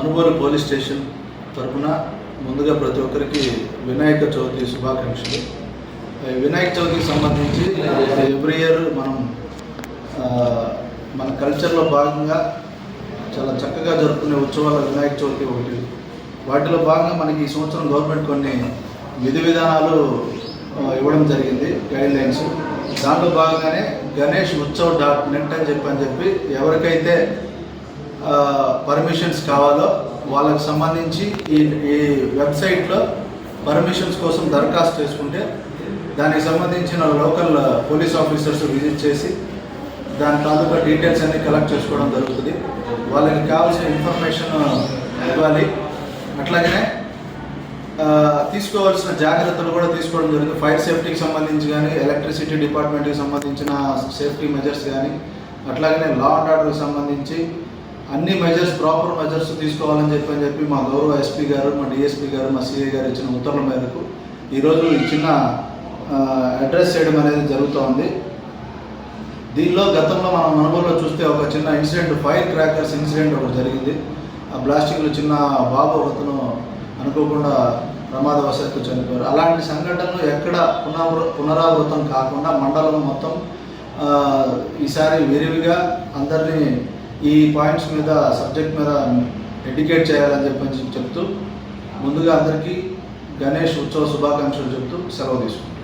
Manubolu police station తరఫున ముందుగా ప్రతి ఒక్కరికి వినాయక చవితి శుభాకాంక్షలు. వినాయక చవితికి సంబంధించి ఎవ్రీ ఇయర్ మనం మన కల్చర్లో భాగంగా చాలా చక్కగా జరుపుకునే ఉత్సవాల వినాయక చవితి ఒకటి. వాటిలో భాగంగా మనకి ఈ సంవత్సరం గవర్నమెంట్ కొన్ని విధి విధానాలు ఇవ్వడం జరిగింది గైడ్ లైన్స్ దాంట్లో భాగంగానే గణేష్ ఉత్సవ్ డాట్ నెట్ అని చెప్పి అని చెప్పి ఎవరికైతే పర్మిషన్స్ కావాలో వాళ్ళకి సంబంధించి ఈ ఈ వెబ్సైట్లో పర్మిషన్స్ కోసం దరఖాస్తు చేసుకుంటే దానికి సంబంధించిన లోకల్ పోలీస్ ఆఫీసర్స్ విజిట్ చేసి దాని తాలూకా డీటెయిల్స్ అన్ని కలెక్ట్ చేసుకోవడం జరుగుతుంది. వాళ్ళకి కావాల్సిన ఇన్ఫర్మేషన్ ఇవ్వాలి. అట్లాగనే తీసుకోవాల్సిన జాగ్రత్తలు కూడా తీసుకోవడం జరుగుతుంది. ఫైర్ సేఫ్టీకి సంబంధించి కానీ ఎలక్ట్రిసిటీ డిపార్ట్మెంట్కి సంబంధించిన సేఫ్టీ మెజర్స్ కానీ అట్లాగనే లా అండ్ ఆర్డర్కి సంబంధించి అన్ని మెజర్స్ ప్రాపర్ మెజర్స్ తీసుకోవాలని చెప్పి అని చెప్పి మా గౌరవ ఎస్పీ గారు మా డిఎస్పీ గారు మా సిఐ గారు ఇచ్చిన ఉత్తర్వుల మేరకు ఈరోజు ఈ చిన్న అడ్రస్ చేయడం అనేది జరుగుతోంది. దీనిలో గతంలో మనం మనబోలో చూస్తే ఒక చిన్న ఇన్సిడెంట్ ఫైర్ క్రాకర్స్ ఇన్సిడెంట్ ఒకటి జరిగింది. ఆ బ్లాస్టింగ్లో చిన్న బాబు ఒకతను అనుకోకుండా ప్రమాదవశాత్తు చనిపోయారు. అలాంటి సంఘటనలు ఎక్కడ పునరావృ పునరావృతం కాకుండా మండలం మొత్తం ఈసారి విరివిగా అందరినీ ఈ పాయింట్స్ మీద సబ్జెక్ట్ మీద ఎడ్యుకేట్ చేయాలని చెప్పని చెప్తూ ముందుగా అందరికీ గణేష్ ఉత్సవ శుభాకాంక్షలు చెప్తూ సెలవు తీసుకుంటాం